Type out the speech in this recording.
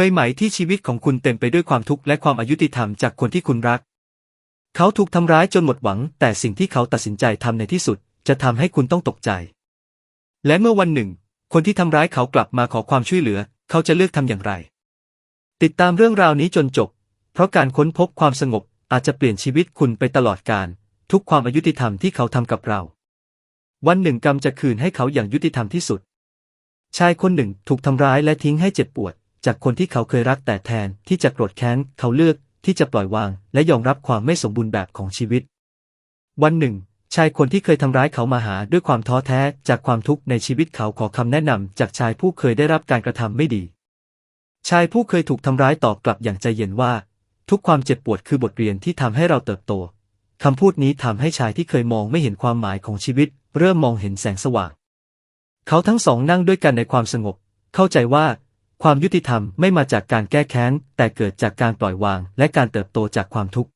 เคยไหมที่ชีวิตของคุณเต็มไปด้วยความทุกข์และความอายุติธรรมจากคนที่คุณรัก เขาถูกทำร้ายจนหมดหวัง แต่สิ่งที่เขาตัดสินใจทำในที่สุด จะทำให้คุณต้องตกใจ และเมื่อวันหนึ่ง คนที่ทำร้ายเขากลับมาขอความช่วยเหลือ เขาจะเลือกทำอย่างไร ติดตามเรื่องราวนี้จนจบ เพราะการค้นพบความสงบอาจจะเปลี่ยนชีวิตคุณไปตลอดกาลทุกความอายุติธรรมที่เขาทำกับเรา วันหนึ่งกรรมจะคืนให้เขาอย่างยุติธรรมที่สุด ชายคนหนึ่งถูกทำร้ายและทิ้งให้เจ็บปวด จากคนที่เขาเคยรักแต่แทนที่จะโกรธแค้นเขาเลือกที่จะปล่อยวาง และยอมรับความไม่สมบูรณ์แบบของชีวิต วันหนึ่ง ชายคนที่เคยทำร้ายเขามาหาด้วยความท้อแท้จากความทุกข์ในชีวิตเขาขอคำแนะนำจากชายผู้เคยได้รับการกระทำไม่ดี ชายผู้เคยถูกทำร้ายตอบกลับอย่างใจเย็นว่า ทุกความเจ็บปวดคือบทเรียนที่ทำให้เราเติบโตคำพูดนี้ทำให้ชายที่เคยมองไม่เห็นความหมายของชีวิต เริ่มมองเห็นแสงสว่าง เขาทั้งสองนั่งด้วยกันในความสงบ เข้าใจว่า ความยุติธรรมไม่มาจากการแก้แค้น แต่เกิดจากการปล่อยวาง และการเติบโตจากความทุกข์